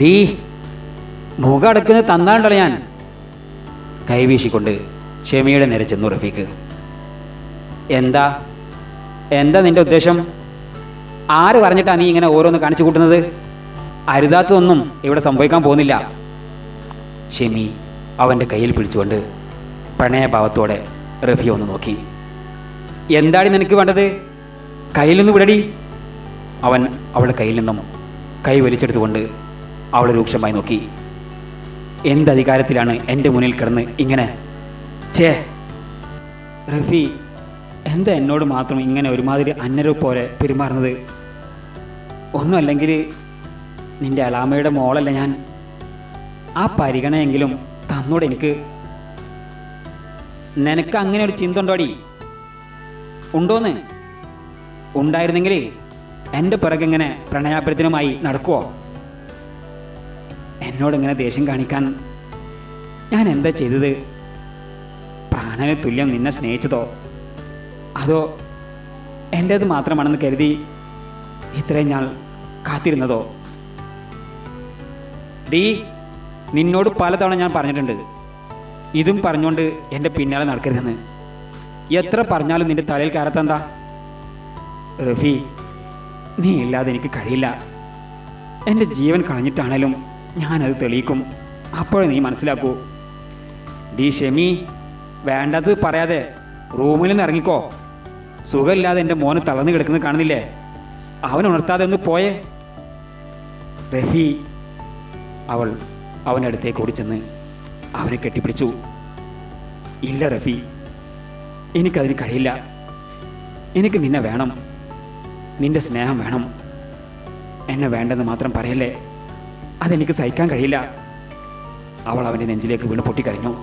D മുഖം അടക്കുന്നത് തന്നാണ്ടല്ലോ ഞാൻ. കൈവീശിക്കൊണ്ട് ഷെമിയുടെ നേരെ ചെന്നു റഫീഖ്. എന്താ? എന്താ നിന്റെ ഉദ്ദേശം? ആര് പറഞ്ഞിട്ടാണ് നീ ഇങ്ങനെ ഓരോന്ന് കാണിച്ചു കൂട്ടുന്നത്? അരുതാത്തതൊന്നും ഇവിടെ സംഭവിക്കാൻ പോകുന്നില്ല. ഷെമി അവന്റെ കയ്യിൽ പിടിച്ചുകൊണ്ട് പ്രണയഭാവത്തോടെ റഫി ഒന്ന് നോക്കി. എന്താണ് നിനക്ക് വേണ്ടത്? കയ്യിൽ നിന്ന് വിടടി. അവൻ അവളുടെ കയ്യിൽ നിന്നും കൈ വലിച്ചെടുത്തുകൊണ്ട് അവളെ രൂക്ഷമായി നോക്കി. എന്ത് അധികാരത്തിലാണ് എന്റെ മുന്നിൽ കിടന്ന് ഇങ്ങനെ? ചേ റഫി എന്താ എന്നോട് മാത്രം ഇങ്ങനെ ഒരുമാതിരി അന്നര പോലെ പെരുമാറുന്നത്? ഒന്നുമല്ലെങ്കിൽ നിന്റെ അലാമയുടെ മോളല്ല ഞാൻ. ആ പരിഗണയെങ്കിലും തന്നോട് എനിക്ക്. നിനക്ക് അങ്ങനെ ഒരു ചിന്ത ഉണ്ടോടി? ഉണ്ടോന്ന്? ഉണ്ടായിരുന്നെങ്കിൽ എന്റെ പിറകെങ്ങനെ പ്രണയാപരത്തിനുമായി നടക്കുവോ? എന്നോട് ഇങ്ങനെ ദേഷ്യം കാണിക്കാൻ ഞാൻ എന്താ ചെയ്തത്? പ്രാണന് തുല്യം നിന്നെ സ്നേഹിച്ചതോ? അതോ എന്റേത് മാത്രമാണെന്ന് കരുതി ഇത്രയും ഞാൻ കാത്തിരുന്നതോ? ഡീ നിന്നോട് പലതവണ ഞാൻ പറഞ്ഞിട്ടുണ്ട്. ഇതും പറഞ്ഞുകൊണ്ട് എന്റെ പിന്നാലെ നടക്കരുതെന്ന്. എത്ര പറഞ്ഞാലും നിന്റെ തലയിൽ കയറത്തെന്താ? റഫി നീ ഇല്ലാതെ എനിക്ക് കഴിയില്ല. എന്റെ ജീവൻ കളഞ്ഞിട്ടാണേലും ഞാനത് തെളിയിക്കും. അപ്പോൾ നീ മനസ്സിലാക്കൂ. ഡി ഷെമി വേണ്ടത് പറയാതെ റൂമിൽ നിന്ന് ഇറങ്ങിക്കോ. സുഖമില്ലാതെ എന്റെ മോന് തളർന്നു കിടക്കുന്നത് കാണുന്നില്ലേ? അവൻ ഉണർത്താതെ ഒന്ന് പോയേ. റഫി അവൾ അവന്റെ അടുത്തേക്ക് ഓടിച്ചെന്ന് അവനെ കെട്ടിപ്പിടിച്ചു. ഇല്ല റഫി എനിക്കതിന് കഴിയില്ല. എനിക്ക് നിന്നെ വേണം. നിന്റെ സ്നേഹം വേണം. എന്നെ വേണ്ടെന്ന് മാത്രം പറയല്ലേ? അതെനിക്ക് സഹിക്കാൻ കഴിയില്ല. അവൾ അവന്റെ നെഞ്ചിലേക്ക് വീണ് പൊട്ടിക്കരഞ്ഞു.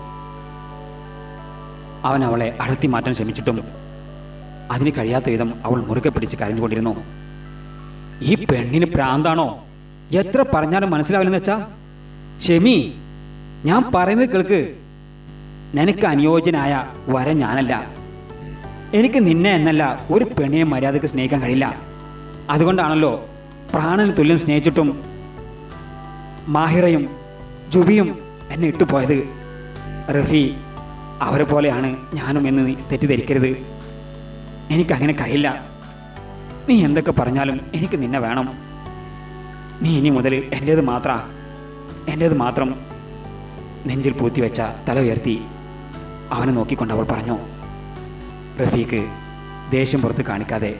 അവൻ അവളെ അടർത്തി മാറ്റാൻ ശ്രമിച്ചിട്ടും അതിന് കഴിയാത്ത വിധം അവൾ മുറുകെ പിടിച്ച് കരഞ്ഞുകൊണ്ടിരുന്നു. ഈ പെണ്ണിന് പ്രാന്താണോ? എത്ര പറഞ്ഞാലും മനസ്സിലാവില്ലെന്ന് വെച്ചാ? ഷെമി ഞാൻ പറയുന്നത് കേൾക്ക്. നിനക്ക് അനുയോജ്യനായ വര ഞാനല്ല. എനിക്ക് നിന്നെ എന്നല്ല ഒരു പെണ്ണിനെ മര്യാദയ്ക്ക് സ്നേഹിക്കാൻ കഴിയില്ല. അതുകൊണ്ടാണല്ലോ പ്രാണന് തുല്യം സ്നേഹിച്ചിട്ടും മാഹിറയും ജുബിയും എന്നെ ഇട്ടുപോയത്. റഫി അവരെ പോലെയാണ് ഞാനും എന്ന് നീ തെറ്റിദ്ധരിക്കരുത്. എനിക്കങ്ങനെ കഴിയില്ല. നീ എന്തൊക്കെ പറഞ്ഞാലും എനിക്ക് നിന്നെ വേണം. നീ ഇനി മുതൽ എന്റേത് മാത്ര എന്റേത് മാത്രം നെഞ്ചിൽ പൂത്തി വെച്ച തല ഉയർത്തി അവനെ നോക്കിക്കൊണ്ട് അവൾ പറഞ്ഞു റഫീഖ് ദേഷ്യം പുറത്ത് കാണിക്കാതെ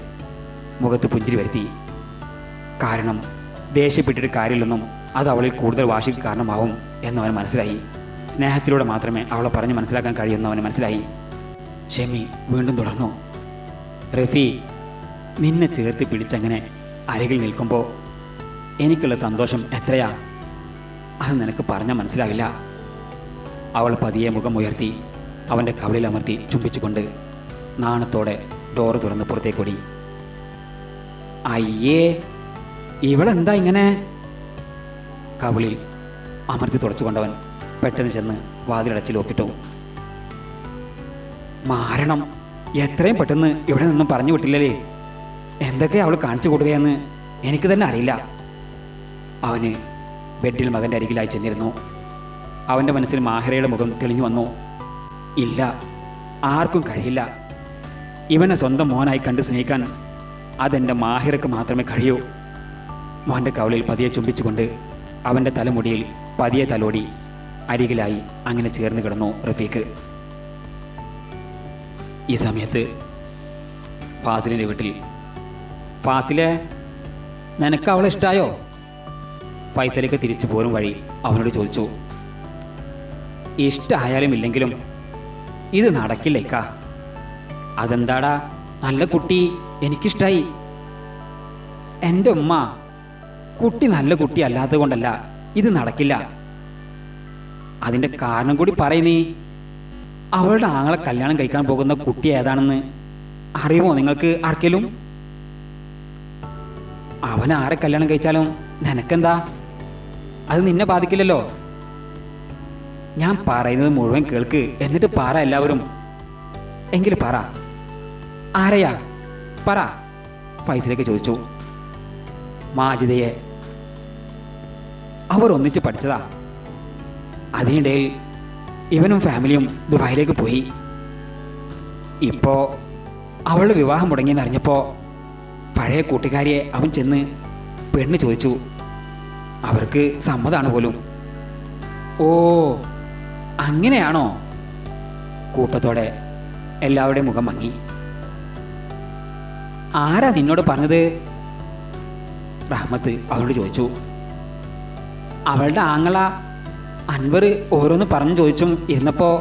മുഖത്ത് പുഞ്ചിരി വരുത്തി. കാരണം ദേഷ്യപ്പെട്ടിട്ട് കാര്യമില്ലെന്നും അത് അവളിൽ കൂടുതൽ വാശിക്ക് കാരണമാവും എന്നവൻ മനസ്സിലായി. സ്നേഹത്തിലൂടെ മാത്രമേ അവളെ പറഞ്ഞ് മനസ്സിലാക്കാൻ കഴിയുന്നവന് മനസ്സിലായി. ഷെമി വീണ്ടും തുടർന്നു. റഫി നിന്നെ ചേർത്ത് പിടിച്ചങ്ങനെ അരികിൽ നിൽക്കുമ്പോൾ എനിക്കുള്ള സന്തോഷം എത്രയാ? അത് നിനക്ക് പറഞ്ഞാൽ മനസ്സിലാവില്ല. അവൾ പതിയെ മുഖം ഉയർത്തി അവന്റെ കവളിൽ അമർത്തി ചുംബിച്ചുകൊണ്ട് നാണത്തോടെ ഡോറ് തുറന്ന് പുറത്തേക്കൊടി അയ്യേ ഇവളെന്താ ഇങ്ങനെ? കവിളിൽ അമർത്തി തുടച്ചുകൊണ്ടവൻ പെട്ടെന്ന് ചെന്ന് വാതിലടച്ച് ലോക്കിട്ടു. മാരണം. എത്രയും പെട്ടെന്ന് ഇവിടെ നിന്നും പറഞ്ഞു വിട്ടില്ലല്ലേ എന്തൊക്കെ അവൾ കാണിച്ചു കൊടുക്കുകയെന്ന് എനിക്ക് തന്നെ അറിയില്ല. അവന് ബെഡിൽ മകന്റെ അരികിലായി ചെന്നിരുന്നു. അവന്റെ മനസ്സിൽ മാഹിറയുടെ മുഖം തെളിഞ്ഞു വന്നു. ഇല്ല. ആർക്കും കഴിയില്ല. ഇവനെ സ്വന്തം മോനായി കണ്ട് സ്നേഹിക്കാൻ അതെന്റെ മാഹിറക്ക് മാത്രമേ കഴിയൂ. മോന്റെ കവളിൽ പതിയെ ചുംബിച്ചുകൊണ്ട് അവന്റെ തലമുടിയിൽ പതിയെ തലോടി അരികിലായി അങ്ങനെ ചേർന്ന് കിടന്നു റഫീഖ്. ഈ സമയത്ത് ഫാസിലിന്റെ വീട്ടിൽ ഫാസിലെ നിനക്ക് അവളെ ഇഷ്ടായോ? ഫൈസലേക്ക് തിരിച്ചു പോരും വഴി അവനോട് ചോദിച്ചു. ഇഷ്ടമായാലും ഇല്ലെങ്കിലും ഇത് നടക്കില്ലേക്ക അതെന്താടാ? നല്ല കുട്ടി എനിക്കിഷ്ടായി. എന്റെ ഉമ്മ കുട്ടി നല്ല കുട്ടി അല്ലാത്തത് കൊണ്ടല്ല. ഇത് നടക്കില്ല. അതിന്റെ കാരണം കൂടി പറയുന്നേ അവളുടെ ആങ്ങളെ കല്യാണം കഴിക്കാൻ പോകുന്ന കുട്ടി ഏതാണെന്ന് അറിയുമോ നിങ്ങൾക്ക് ആർക്കെങ്കിലും? അവൻ ആരെ കല്യാണം കഴിച്ചാലും നിനക്കെന്താ? അത് നിന്നെ ബാധിക്കില്ലല്ലോ. ഞാൻ പറയുന്നത് മുഴുവൻ കേൾക്ക്. എന്നിട്ട് പറ എല്ലാവരും. എങ്കിൽ പറ. ആരെയാ? പറ. ഫൈസിലേക്ക് ചോദിച്ചു. മാജിദയെ അവർ ഒന്നിച്ച് പഠിച്ചതാ. അതിനിടയിൽ ഇവനും ഫാമിലിയും ദുബായിലേക്ക് പോയി. ഇപ്പോൾ അവളുടെ വിവാഹം മുടങ്ങിയെന്നറിഞ്ഞപ്പോൾ പഴയ കൂട്ടുകാരിയെ അവൻ ചെന്ന് പെണ്ണ് ചോദിച്ചു. അവർക്ക് സമ്മതാണ് പോലും. ഓ അങ്ങനെയാണോ? കൂട്ടത്തോടെ എല്ലാവരുടെയും മുഖം മങ്ങി. ആരാ നിന്നോട് പറഞ്ഞത്? റഹ്മത്ത് അവനോട് ചോദിച്ചു. അവളുടെ ആങ്ങള അൻവർ ഓരോന്ന് പറഞ്ഞു ചോദിച്ചും ഇരുന്നപ്പോൾ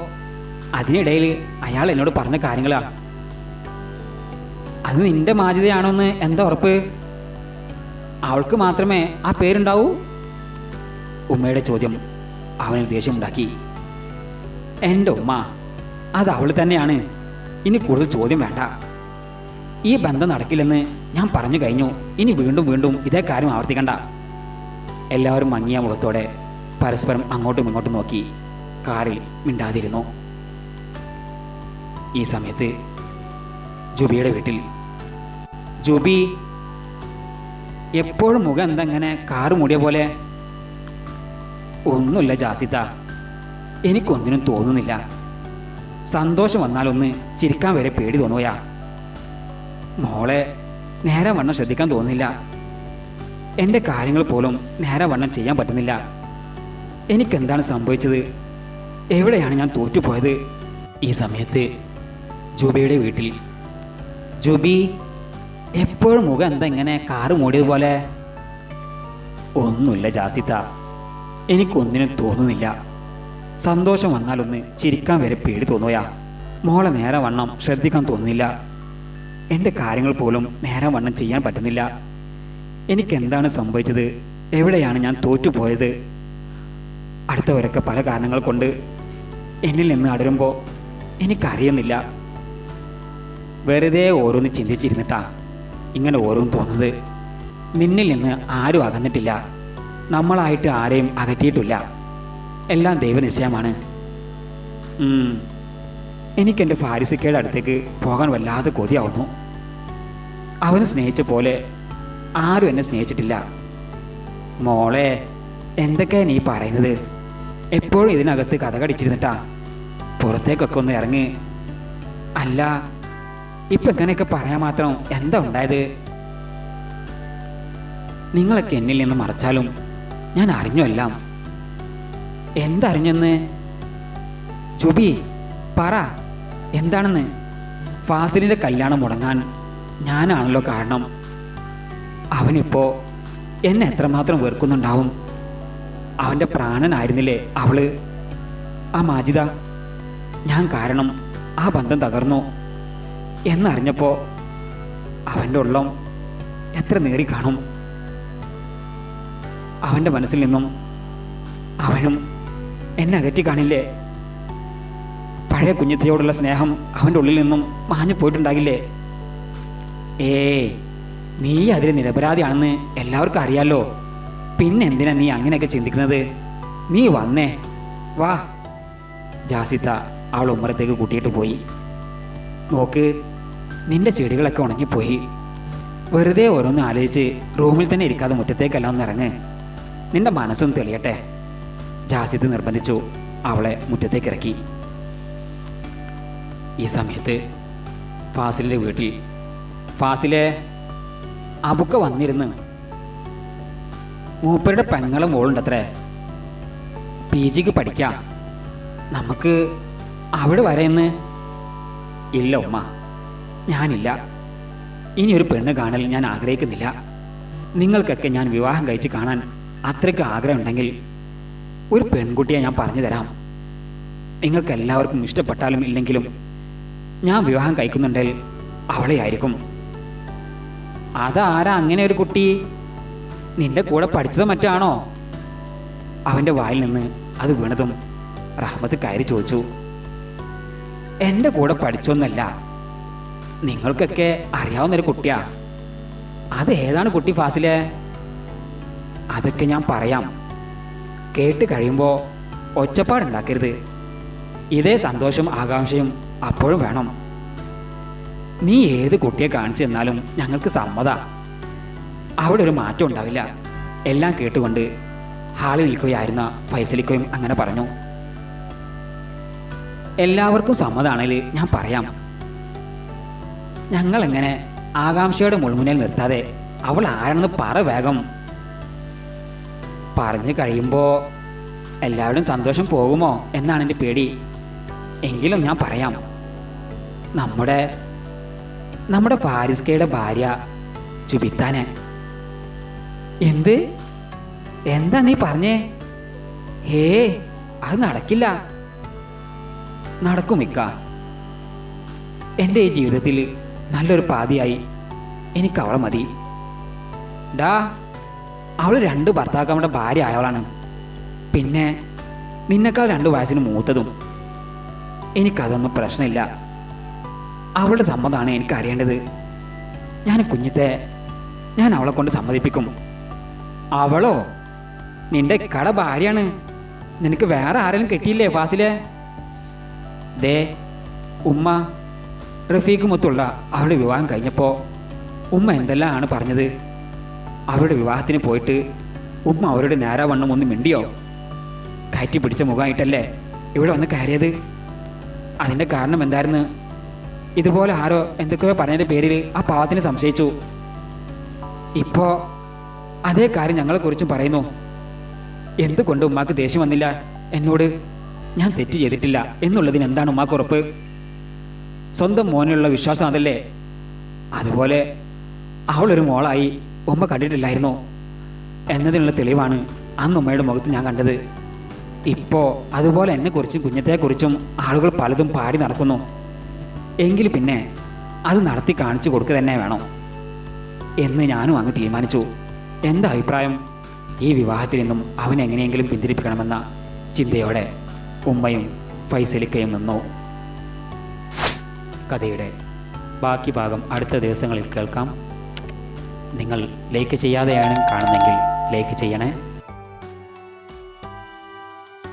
അതിനിടയിൽ അയാൾ എന്നോട് പറഞ്ഞ കാര്യങ്ങളാണ് അത് നിന്റെ മാജിതയാണോന്ന് എന്താ ഉറപ്പ്? അവൾക്ക് മാത്രമേ ആ പേരുണ്ടാവൂ? ഉമ്മയുടെ ചോദ്യം അവന് ദേഷ്യമുണ്ടാക്കി. എന്റെ ഉമ്മ അത് അവൾ തന്നെയാണ്. ഇനി കൂടുതൽ ചോദ്യം വേണ്ട. ഈ ബന്ധം നടക്കില്ലെന്ന് ഞാൻ പറഞ്ഞു കഴിഞ്ഞു. ഇനി വീണ്ടും വീണ്ടും ഇതേ കാര്യം ആവർത്തിക്കണ്ട. എല്ലാവരും മങ്ങിയ മുഖത്തോടെ പരസ്പരം അങ്ങോട്ടും ഇങ്ങോട്ടും നോക്കി കാറിൽ മിണ്ടാതിരുന്നു. ഈ സമയത്ത് ജുബിയുടെ വീട്ടിൽ ജുബി എപ്പോഴും മുഖം എന്തങ്ങനെ കാറ് മൂടിയ പോലെ? ഒന്നുമില്ല ജാസിത എനിക്കൊന്നിനും തോന്നുന്നില്ല. സന്തോഷം വന്നാലൊന്ന് ചിരിക്കാൻ വരെ പേടി തോന്നുകയാ. മോളെ നേരെ വണ്ണം ശ്രദ്ധിക്കാൻ തോന്നുന്നില്ല. എന്റെ കാര്യങ്ങൾ പോലും നേരെ വണ്ണം ചെയ്യാൻ പറ്റുന്നില്ല. എനിക്കെന്താണ് സംഭവിച്ചത്? എവിടെയാണ് ഞാൻ തോറ്റുപോയത്? ഈ സമയത്ത് ജൂബിയുടെ വീട്ടിൽ. ജൂബി എപ്പോഴും മുഖം എന്താ ഇങ്ങനെ കാറ് മൂടിയതുപോലെ ഒന്നുമില്ല ജാസിത്ത എനിക്കൊന്നിനും തോന്നുന്നില്ല. സന്തോഷം വന്നാലൊന്ന് ചിരിക്കാൻ വരെ പേടി തോന്നുകയാ. മോളെ നേരെ വണ്ണം ശ്രദ്ധിക്കാൻ തോന്നുന്നില്ല. എന്റെ കാര്യങ്ങൾ പോലും നേരെ വണ്ണം ചെയ്യാൻ പറ്റുന്നില്ല. എനിക്കെന്താണ് സംഭവിച്ചത്? എവിടെയാണ് ഞാൻ തോറ്റുപോയത്? അടുത്തവരൊക്കെ പല കാരണങ്ങൾ കൊണ്ട് എന്നിൽ നിന്ന് അടരുമ്പോൾ എനിക്കറിയുന്നില്ല. വെറുതെ ഓരോന്ന് ചിന്തിച്ചിരുന്നിട്ടാ ഇങ്ങനെ ഓരോന്ന് തോന്നുന്നത്. നിന്നിൽ നിന്ന് ആരും അകന്നിട്ടില്ല. നമ്മളായിട്ട് ആരെയും അകറ്റിയിട്ടില്ല. എല്ലാം ദൈവനിശ്ചയമാണ്. എനിക്കെന്റെ ഫാരിസിക്കയുടെ അടുത്തേക്ക് പോകാൻ വല്ലാതെ കൊതിയാവുന്നു. അവന് സ്നേഹിച്ച പോലെ ആരും എന്നെ സ്നേഹിച്ചിട്ടില്ല. മോളെ എന്തൊക്കെയാ നീ പറയുന്നത്? എപ്പോഴും ഇതിനകത്ത് കഥ കടിച്ചിരുന്നിട്ടാ പുറത്തേക്കൊക്കെ ഒന്ന് ഇറങ്ങി. അല്ല ഇപ്പൊ ഇങ്ങനെയൊക്കെ പറയാൻ മാത്രം എന്താ ഉണ്ടായത്? നിങ്ങളൊക്കെ എന്നിൽ നിന്ന് മറച്ചാലും ഞാൻ അറിഞ്ഞു എല്ലാം. എന്തറിഞ്ഞെന്ന്? ജുബി പറ എന്താണെന്ന്? ഫാസിലിന്റെ കല്യാണം മുടങ്ങാൻ ഞാനാണല്ലോ കാരണം. അവനിപ്പോ എന്നെ എത്രമാത്രം വെറുക്കുന്നുണ്ടാവും? അവന്റെ പ്രാണനായിരുന്നില്ലേ അവൾ? ആ മാജിദ ഞാൻ കാരണം ആ ബന്ധം തകർന്നു. എന്നറിഞ്ഞപ്പോ അവന്റെ ഉള്ളം എത്ര നേറി കാണും. അവന്റെ മനസ്സിൽ നിന്നും അവനും എന്നെ അകറ്റി കാണില്ലേ? പഴയ കുഞ്ഞിത്തയോടുള്ള സ്നേഹം അവന്റെ ഉള്ളിൽ നിന്നും മാഞ്ഞു പോയിട്ടുണ്ടാകില്ലേ ഏയ്. നീ അതിൽ നിരപരാധിയാണെന്ന് എല്ലാവർക്കും അറിയാലോ. പിന്നെ എന്തിനാ നീ അങ്ങനെയൊക്കെ ചിന്തിക്കുന്നത്? നീ വന്നേ. വാ. ജാസിത്ത അവൾ ഉമ്മറത്തേക്ക് കൂട്ടിയിട്ട് പോയി. നോക്ക് നിന്റെ ചെടികളൊക്കെ ഉണങ്ങിപ്പോയി. വെറുതെ ഓരോന്ന് ആലോചിച്ച് റൂമിൽ തന്നെ ഇരിക്കാതെ മുറ്റത്തേക്കെല്ലാം ഒന്ന് ഇറങ്ങ്. നിന്റെ മനസ്സൊന്ന് തെളിയട്ടെ. ജാസിത്ത് നിർബന്ധിച്ചു അവളെ മുറ്റത്തേക്ക് ഇറക്കി. ഈ സമയത്ത് ഫാസിലിന്റെ വീട്ടിൽ ഫാസിലെ അബുക്ക വന്നിരുന്ന്. മൂപ്പരുടെ പെങ്ങളും മോളുണ്ടത്രേ. പി ജിക്ക് പഠിക്കാം. നമുക്ക് അവിടെ വരെയെന്ന് ഇല്ല ഉമ്മ ഞാനില്ല. ഇനി ഒരു പെണ്ണ് കാണൽ ഞാൻ ആഗ്രഹിക്കുന്നില്ല. നിങ്ങൾക്കൊക്കെ ഞാൻ വിവാഹം കഴിച്ച് കാണാൻ അത്രയ്ക്ക് ആഗ്രഹമുണ്ടെങ്കിൽ ഒരു പെൺകുട്ടിയെ ഞാൻ പറഞ്ഞു തരാം. നിങ്ങൾക്ക് എല്ലാവർക്കും ഇഷ്ടപ്പെട്ടാലും ഇല്ലെങ്കിലും ഞാൻ വിവാഹം കഴിക്കുന്നുണ്ടെങ്കിൽ അവളെ ആയിരിക്കും അതാരാ അങ്ങനെ ഒരു കുട്ടി? നിന്റെ കൂടെ പഠിച്ചത് മറ്റാണോ? അവന്റെ വായിൽ നിന്ന് അത് വീണതും റഹ്മത്ത് കയറി ചോദിച്ചു എന്റെ കൂടെ പഠിച്ചൊന്നല്ല. നിങ്ങൾക്കൊക്കെ അറിയാവുന്നൊരു കുട്ടിയാ. അത് ഏതാണ് കുട്ടി ഫാസിലെ? അതൊക്കെ ഞാൻ പറയാം. കേട്ട് കഴിയുമ്പോൾ ഒച്ചപ്പാടുണ്ടാക്കരുത്. ഇതേ സന്തോഷം ആകാംക്ഷയും അപ്പോഴും വേണം. നീ ഏത് കുട്ടിയെ കാണിച്ചു തന്നാലും ഞങ്ങൾക്ക് സമ്മത. അവിടെ ഒരു മാറ്റം ഉണ്ടാവില്ല. എല്ലാം കേട്ടുകൊണ്ട് ഹാളിൽ നിൽക്കുകയായിരുന്ന ഫൈസലിക്കോയും അങ്ങനെ പറഞ്ഞു. എല്ലാവർക്കും സമ്മതാണെങ്കിൽ ഞാൻ പറയാം. ഞങ്ങളെങ്ങനെ ആകാംക്ഷയുടെ മുൾമുനയിൽ നിർത്താതെ അവൾ ആരാണെന്ന് പറ വേഗം. പറഞ്ഞു കഴിയുമ്പോൾ എല്ലാവരും സന്തോഷം പോകുമോ എന്നാണ് എന്റെ പേടി. എങ്കിലും ഞാൻ പറയാം. നമ്മുടെ നമ്മുടെ പാരിസ്കയുടെ ഭാര്യ ചുബിത്താനെ എന്ത്? എന്താ നീ പറഞ്ഞേ? ഹേ അത് നടക്കില്ല. നടക്കും ഇക്ക എന്റെ ഈ ജീവിതത്തിൽ നല്ലൊരു പാതിയായി എനിക്ക് അവളെ മതി. ഡാ അവൾ രണ്ട് ഭർത്താക്കന്മാരുടെ ഭാര്യ ആയവളാണ്. പിന്നെ നിന്നെക്കാൾ രണ്ട് വയസ്സിന് മൂത്തതും എനിക്കതൊന്നും പ്രശ്നമില്ല. അവളുടെ സമ്മതമാണ് എനിക്ക് അറിയേണ്ടത് ഞാൻ കുഞ്ഞിത്തെ ഞാൻ അവളെ കൊണ്ട് സമ്മതിപ്പിക്കും. അവളോ? നിന്റെ കട ഭാര്യയാണ് നിനക്ക് വേറെ ആരെങ്കിലും കിട്ടിയില്ലേ ഫാസിലെ? ദേ ഉമ്മ റഫീഖ് മൊത്തുള്ള അവളുടെ വിവാഹം കഴിഞ്ഞപ്പോൾ ഉമ്മ എന്തെല്ലാമാണ് പറഞ്ഞത്? അവരുടെ വിവാഹത്തിന് പോയിട്ട് ഉമ്മ അവരുടെ നേരാവണ്ണം ഒന്ന് മിണ്ടിയോ? കയറ്റി പിടിച്ച മുഖമായിട്ടല്ലേ ഇവിടെ വന്ന് കയറിയത്? അതിന്റെ കാരണം എന്തായിരുന്നു? ഇതുപോലെ ആരോ എന്തൊക്കെയോ പറഞ്ഞതിന്റെ പേരിൽ ആ പാവത്തിന് സംശയിച്ചു. ഇപ്പോ അതേ കാര്യം ഞങ്ങളെ കുറിച്ചും പറയുന്നു. എന്തുകൊണ്ട് ഉമ്മാക്ക് ദേഷ്യം വന്നില്ല? എന്നോട് ഞാൻ തെറ്റ് ചെയ്തിട്ടില്ല എന്നുള്ളതിന് എന്താണ് ഉമ്മാക്ക് ഉറപ്പ്? സ്വന്തം മോനിലുള്ള വിശ്വാസം അതല്ലേ? അതുപോലെ അവളൊരു മോളായി ഉമ്മ കണ്ടിട്ടില്ലായിരുന്നു എന്നതിനുള്ള തെളിവാണ് അന്ന് ഉമ്മയുടെ മുഖത്ത് ഞാൻ കണ്ടത്. ഇപ്പോ അതുപോലെ എന്നെ കുറിച്ചും കുഞ്ഞത്തെ കുറിച്ചും ആളുകൾ പലതും പാടി നടക്കുന്നു. എങ്കിൽ പിന്നെ അത് നടത്തി കാണിച്ചു കൊടുക്കുക തന്നെ വേണം. എന്ന് ഞാനും അങ്ങ് തീരുമാനിച്ചു. എന്റെ അഭിപ്രായം ഈ വിവാഹത്തിൽ നിന്നും അവനെ എങ്ങനെയെങ്കിലും പിന്തിരിപ്പിക്കണമെന്ന ചിന്തയോടെ ഉമ്മയും ഫൈസലിക്കയും നിന്നു. കഥയുടെ ബാക്കി ഭാഗം അടുത്ത ദിവസങ്ങളിൽ കേൾക്കാം. നിങ്ങൾ ലൈക്ക് ചെയ്യാതെയാണ് കാണുന്നെങ്കിൽ ലൈക്ക് ചെയ്യണേ.